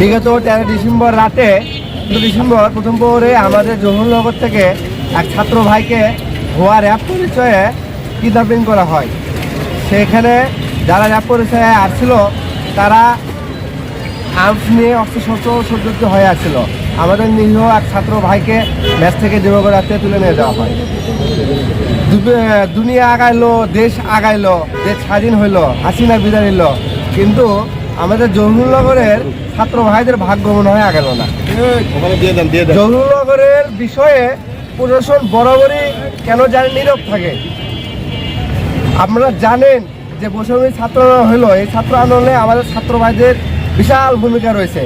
বিগত তেরো ডিসেম্বর রাতে ডিসেম্বর, প্রথম প্রহরে আমাদের জহুরনগর থেকে এক ছাত্র ভাইকে ভুয়া র্যাব পরিচয়ে কিডন্যাপিং করা হয়। সেখানে যারা র্যাব পরিচয়ে আসছিল, তারা আর্মস নিয়ে অস্ত্রশস্ত্র সজ্জিত হয়ে আসছিল। আমাদের নিরীহ এক ছাত্র ভাইকে ম্যাচ থেকে দেবগর রাতে তুলে নিয়ে যাওয়া হয়। দুনিয়া আগাইলো, দেশ আগাইলো, দেশ স্বাধীন হইল, হাসিনা বিদায় নিল। কিন্তু আমাদের জহুরনগরের ছাত্র ভাইদের ভাগ্য মনে হয় আগালো না। জহুরনগরের বিষয়ে প্রশাসন বরাবরই কেন জানে নীরব থাকে? আপনারা জানেন যে বৈষম্য ছাত্র আন্দোলন হলো এই ছাত্র আন্দোলনে আমাদের ছাত্র ভাইদের বিশাল ভূমিকা রয়েছে।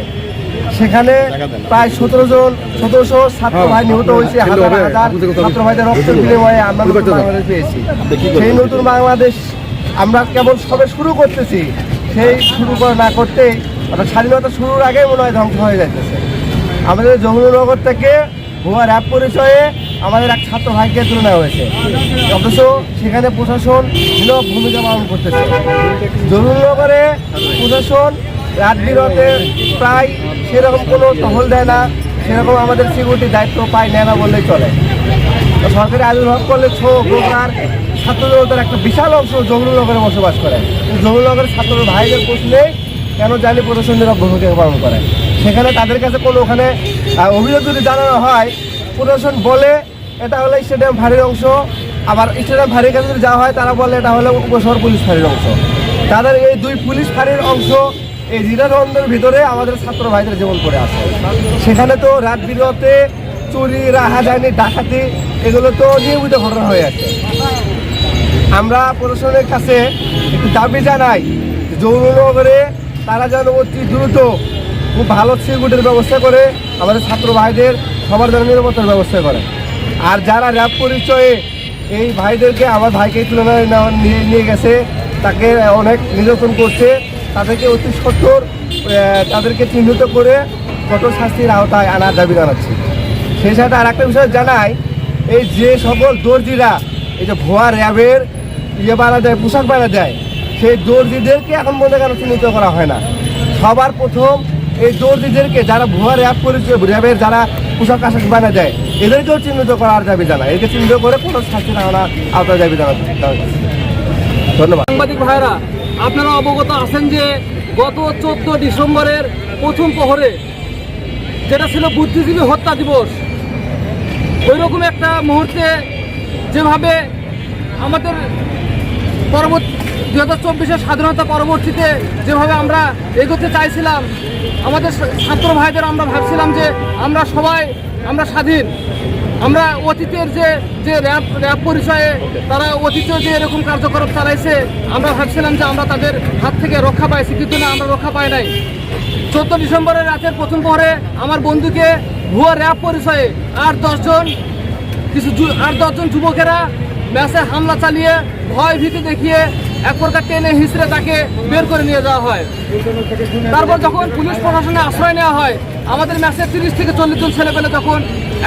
সেখানে প্রায় সতেরো জন সতেরোশো ছাত্র ভাই নিহত হয়েছে হাজার হাজার ছাত্র ভাইদের রক্তের বিনিময়ে আমরা নতুন বাংলাদেশ পেয়েছি। সেই নতুন বাংলাদেশ আমরা কেবল সবে শুরু করতেছি সেই শুরু করে না করতেই অর্থাৎ স্বাধীনতা শুরুর আগেই মনে হয় ধ্বংস হয়ে যাইতেছে। আমাদের যমুনানগর থেকে ভুয়া র্যাব পরিচয়ে আমাদের এক ছাত্র ভাইকে তুলে নেওয়া হয়েছে। অথচ সেখানে প্রশাসন নীরব ভূমিকা পালন করতেছে। যমুনানগরে প্রশাসন রাত বিরতে প্রায় সেরকম কোনো টহল দেয় না, সেরকম আমাদের সিকিউরিটির দায়িত্ব পায় নেয় না বললেই চলে। সরকারি আবির্ভাব করলে ছো প্রকার ছাত্র জনতার একটা বিশাল অংশ যমুনানগরে বসবাস করে। যমুনানগরের ছাত্র ভাইদের প্রশ্নে কেন জানি নিরব ভূমিকা পালন করে? সেখানে তাদের কাছে কোনো ওখানে অভিযোগ যদি জানানো হয়, প্রশাসন বলে, এটা হলো স্টেডিয়াম ভারীর অংশ। আবার স্টেডিয়াম ফাঁড়ির কাছে যদি যাওয়া হয়, তারা বলে এটা হলো উপশহর পুলিশ ফাঁড়ির অংশ। তাদের এই দুই পুলিশ ফাঁড়ির অংশ, এই দ্বিধাদ্বন্দ্বের ভিতরে আমাদের ছাত্র ভাইদের জীবন পড়ে আছে। সেখানে তো রাত বিরতে চুরি, রাহাজানি, ডাকাতি, এগুলো তো নিয়মিত ঘটনা হয়ে আছে। আমরা প্রশাসনের কাছে একটু দাবি জানাই যৌন যৌননগরে তারা যেন অতি দ্রুত খুব ভালো সিকিউরিটির ব্যবস্থা করে আমাদের ছাত্র ভাইদের সবার যেন নিরাপত্তার ব্যবস্থা করে। আর যারা র্যাব পরিচয়ে এই ভাইদেরকে আমার ভাইকে তুলনায় নিয়ে নিয়ে গেছে, তাকে অনেক নির্যাতন করছে, তাদেরকে অতি সত্তর তাদেরকে চিহ্নিত করে কঠোর শাস্তির আওতায় আনার দাবি জানাচ্ছি। সেই সাথে আর একটা বিষয় জানাই, এই যে সকল দর্জিরা এই যে ভুয়া র্যাবের ইয়ে বানা দেয়, পোশাক বানা যায় সেই দর্জিদেরকে এখন মনে কেন চিহ্নিত করা হয় না। সবার প্রথম এই দর্জিদেরকে যারা ভুয়া র্যাব করেছে, র্যাবের যারা পোশাক আশাক বানা যায় এদেরকেও চিহ্নিত করার দাবি জানায়। এদেরকে চিহ্নিত করে কোনো শাস্তি আনার আওতায় দাবি জানা ধন্যবাদ। সাংবাদিক ভাইরা আপনারা অবগত আছেন যে গত চোদ্দ ডিসেম্বরের প্রথম প্রহরে যেটা ছিল বুদ্ধিজীবী হত্যা দিবস ওই রকম একটা মুহূর্তে যেভাবে আমাদের পরবর্তী দু হাজার চব্বিশের স্বাধীনতা পরবর্তীতে যেভাবে আমরা এগোতে চাইছিলাম, আমাদের ছাত্র ভাইদের আমরা ভাবছিলাম যে আমরা সবাই, আমরা স্বাধীন। আমরা অতীতের যে যে র্যাব র্যাব পরিচয়ে তারা অতীতে যে এরকম কার্যকলাপ চালাইছে, আমরা ভাবছিলাম যে আমরা তাদের হাত থেকে রক্ষা পাইছি, কিন্তু না, আমরা রক্ষা পাই নাই। চোদ্দ ডিসেম্বরের রাতের প্রথম পরে আমার বন্ধুকে ভুয়া র্যাব পরিচয়ে আর দশজন কিছু আর দশজন যুবকেরা ম্যাচে হামলা চালিয়ে ভয় ভীতি দেখিয়ে এক প্রকার টেনে হিসড়ে তাকে বের করে নিয়ে যাওয়া হয়। তারপর যখন পুলিশ প্রশাসনে আশ্রয় নেওয়া হয়, আমাদের ম্যাচে তিরিশ থেকে চল্লিশ জন ছেলে পেলে তখন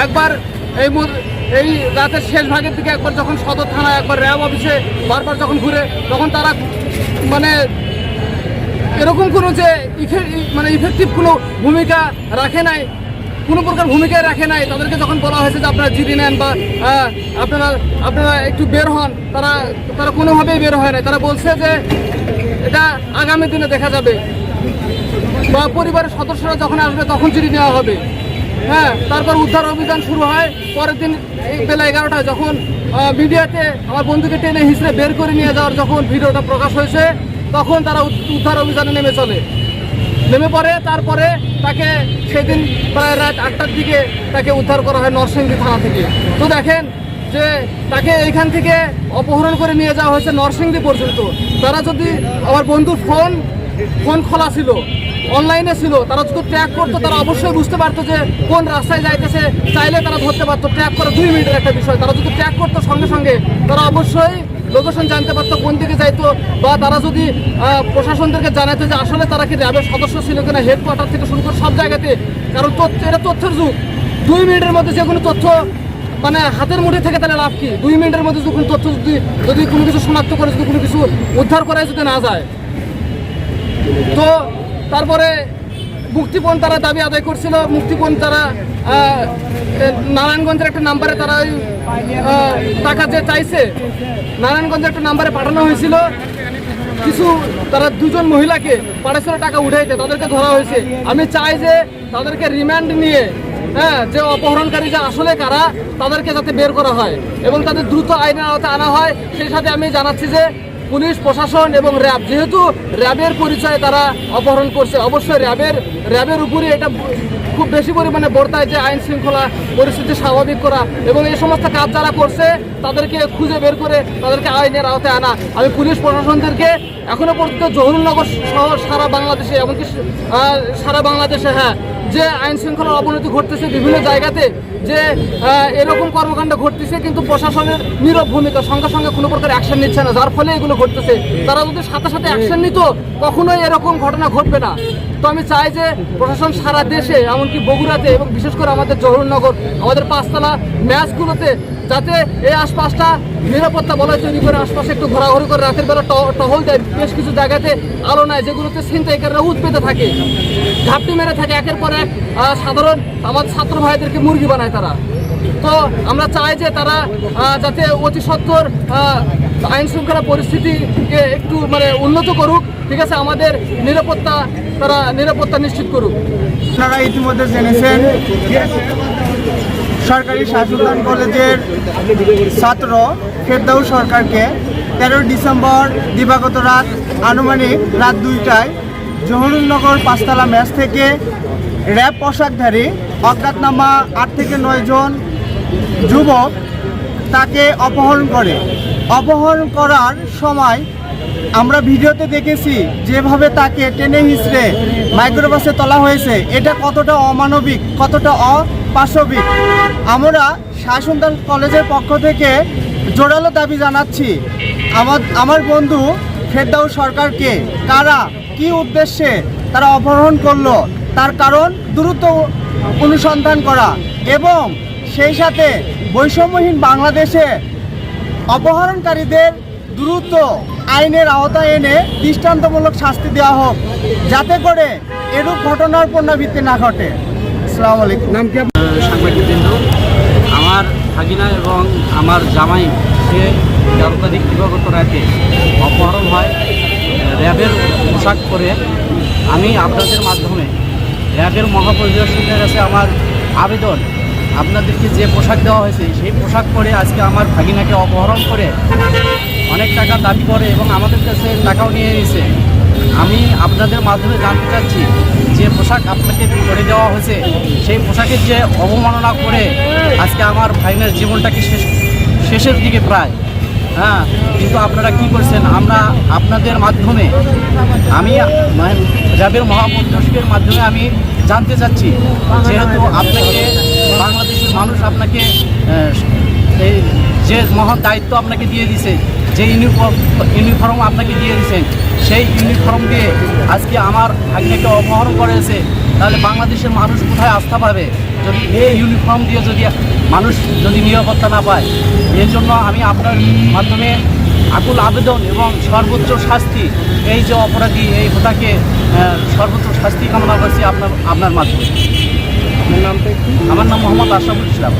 একবার এই এই রাতের শেষ ভাগের দিকে একবার যখন সদর থানায় একবার র্যাব অফিসে বারবার যখন ঘুরে, তখন তারা মানে এরকম কোনো যে মানে ইফেক্টিভ কোনো ভূমিকা রাখে নাই কোনো প্রকার ভূমিকায় রাখে নাই। তাদেরকে যখন বলা হয়েছে যে আপনারা জিডি নেন বা আপনারা আপনারা একটু বের হন, তারা তারা কোনোভাবেই বের হয় নাই। তারা বলছে যে এটা আগামী দিনে দেখা যাবে। বা পরিবারের সদস্যরা যখন আসবে তখন চিঠি নেওয়া হবে। হ্যাঁ তারপর উদ্ধার অভিযান শুরু হয়। পরের দিন বেলা এগারোটায় যখন মিডিয়াতে আমার বন্ধুকে টেনে হিসেবে বের করে নিয়ে যাওয়ার যখন ভিডিওটা প্রকাশ হয়েছে, তখন তারা উদ্ধার অভিযানে নেমে চলে। নেমে পড়ে, তারপরে তাকে সেদিন প্রায় রাত আটটার দিকে তাকে উদ্ধার করা হয় নরসিংদী থানা থেকে। তো দেখেন যে তাকে এইখান থেকে অপহরণ করে নিয়ে যাওয়া হয়েছে নরসিংদী পর্যন্ত। তারা যদি আমার বন্ধুর ফোন ফোন খোলা ছিল, অনলাইনে ছিল, তারা যদি ট্র্যাক করতো, তারা অবশ্যই বুঝতে পারতো যে কোন রাস্তায় যাইতেছে। চাইলে তারা ধরতে পারতো, ট্র্যাক করা দুই মিনিটের একটা বিষয়। তারা যদি ট্র্যাক করতো সঙ্গে সঙ্গে, তারা অবশ্যই লোকেশন জানতে পারতো, কোন দিকে যাইতো, বা তারা যদি প্রশাসনদেরকে জানাতো যে আসলে তারা কি র্যাবের সদস্য ছিল কিনা হেডকোয়ার্টার থেকে শুরু করে সব জায়গাতে, কারণ তথ্য, এটা তথ্যের যুগ। দুই মিনিটের মধ্যে যে কোনো তথ্য মানে হাতের মুঠে থেকে তাহলে লাভ কি? দুই মিনিটের মধ্যে যখন তথ্য যদি যদি কোনো কিছু শনাক্ত করে, যদি কোনো কিছু উদ্ধার করা যদি না যায়। তো, তারপরে মুক্তিপণ তারা দাবি আদায় করছিল। মুক্তিপণ তারা নারায়ণগঞ্জের একটা নাম্বারে তারা টাকা যে চাইছে নারায়ণগঞ্জের একটা নাম্বারে পাঠানো হয়েছিল। কিছু, তারা দুজন মহিলাকে পাঠাচ্ছিল টাকা উঠাইতে তাদেরকে ধরা হয়েছে। আমি চাই যে তাদেরকে রিমান্ড নিয়ে হ্যাঁ যে অপহরণকারী যে আসলে কারা, তাদেরকে যাতে বের করা হয় এবং তাদের দ্রুত আইনের আওতায় আনা হয়। সেই সাথে আমি জানাচ্ছি যে পুলিশ, প্রশাসন এবং র্যাব। যেহেতু র্যাবের পরিচয়ে তারা অপহরণ করছে, অবশ্যই র্যাবের র্যাবের উপরে এটা খুব বেশি পরিমাণে বর্তায় যে আইন শৃঙ্খলা পরিস্থিতি স্বাভাবিক করা এবং এই সমস্ত কাজ যারা করছে, তাদেরকে খুঁজে বের করে তাদেরকে আইনের আওতায় আনা। আমি পুলিশ, প্রশাসনদেরকে এখনও পর্যন্ত জহুরুলনগর সহ সারা বাংলাদেশে, এমনকি সারা বাংলাদেশে হ্যাঁ যে আইন শৃঙ্খলার অবনতি ঘটতেছে বিভিন্ন জায়গাতে, যে এরকম কর্মকাণ্ড ঘটতেছে, কিন্তু প্রশাসনের নীরব ভূমিকা, সঙ্গে সঙ্গে কোনো প্রকার অ্যাকশন নিচ্ছে না, যার ফলে এগুলো ঘটতেছে। তারা যদি সাথে সাথে অ্যাকশন নিত, কখনোই এরকম ঘটনা ঘটবে না। তো আমি চাই যে প্রশাসন সারা দেশে, এমনকি বগুড়াতে এবং বিশেষ করে আমাদের জহরনগর, আমাদের পাঁচতলা ম্যাচগুলোতে যাতে এই আশপাশটা নিরাপত্তা বলয় তৈরি করে আশপাশে একটু ঘোরাঘুরি করে রাতের বেলা টহল দেয়। বেশ কিছু জায়গাতে আলো নাই যেগুলোতে ছিনতাইকাররা উৎপেতে থাকে। ঘাপটি মেরে থাকে একের পর এক সাধারণ আমাদের ছাত্র ভাইদেরকে মুরগি বানায় তারা। তো আমরা চাই যে তারা যাতে অতি সত্বর আহ, আইন শৃঙ্খলা পরিস্থিতিকে একটু মানে উন্নত করুক ঠিক আছে? আমাদের নিরাপত্তা তারা নিরাপত্তা নিশ্চিত করুক। আপনারা ইতিমধ্যে জেনেছেন সরকারি শাসুদান কলেজের ছাত্র ফেরদাউ সরকারকে তেরোই ডিসেম্বর দিবাগত রাত আনুমানিক রাত দুইটায় জহুরুলনগর পাঁচতলা ম্যাচ থেকে র্যাব পোশাকধারী অজ্ঞাতনামা আট থেকে নয় জন যুবক তাকে অপহরণ করে। অপহরণ করার সময় আমরা ভিডিওতে দেখেছি যেভাবে তাকে টেনে হিসড়ে মাইক্রোবাসে তোলা হয়েছে। এটা কতটা অমানবিক, কতটা অপাশবিক আমরা শাসনদান কলেজের পক্ষ থেকে জোরালো দাবি জানাচ্ছি। আমার আমার বন্ধু ফেরদাউ সরকারকে। কারা, কি উদ্দেশ্যে তারা অপহরণ করল? তার কারণ দ্রুত অনুসন্ধান করা। এবং সেই সাথে বৈষম্যহীন বাংলাদেশে অপহরণকারীদের দ্রুত আইনের আওতায় এনে দৃষ্টান্তমূলক শাস্তি দেওয়া হোক, যাতে করে এরূপ ঘটনার পুনরাবৃত্তি না ঘটে। আসসালামু আলাইকুম। নাম কি সাংবাদিকবৃন্দ আমার ভাগিনা এবং আমার জামাই সে তেরো তারিখ দিবাগত রাতে অপহরণ হয় র্যাবের পোশাক পরে। আমি আপনাদের মাধ্যমে র্যাবের মহাপরিদর্শকের কাছে আমার আবেদন। আপনাদেরকে যে পোশাক দেওয়া হয়েছে সেই পোশাক পরে আজকে আমার ভাগিনাকে অপহরণ করে অনেক টাকা দাবি করে এবং আমাদের কাছে টাকাও নিয়ে নিয়েছে। আমি আপনাদের মাধ্যমে জানতে চাচ্ছি যে পোশাক আপনাকে করে দেওয়া হয়েছে? সেই পোশাকের যে অবমাননা করে আজকে আমার ভাইনের জীবনটাকে শেষ শেষের দিকে প্রায়। হ্যাঁ কিন্তু আপনারা কি করছেন? আমরা আপনাদের মাধ্যমে আমি র্যাবের মহাপরিদর্শকের মাধ্যমে আমি জানতে চাচ্ছি, যেহেতু আপনাকে বাংলাদেশের মানুষ আপনাকে এই যে মহান দায়িত্ব আপনাকে দিয়ে দিছে যে ইউনিফর্ম ইউনিফর্ম আপনাকে দিয়ে দিয়েছেন সেই ইউনিফর্ম দিয়ে আজকে আমার ভাগ্নেকে অপহরণ করেছে তাহলে বাংলাদেশের মানুষ কোথায় আস্থা পাবে? যদি এই ইউনিফর্ম দিয়ে যদি মানুষ যদি নিরাপত্তা না পায় এর জন্য আমি আপনার মাধ্যমে আকুল আবেদন এবং সর্বোচ্চ শাস্তি এই যে অপরাধী এই হোতাকে সর্বোচ্চ শাস্তি কামনা করছি আপনার আপনার মাধ্যমে। নামটা একটু? আমার নাম মোহাম্মদ আশরাফুল ইসলাম।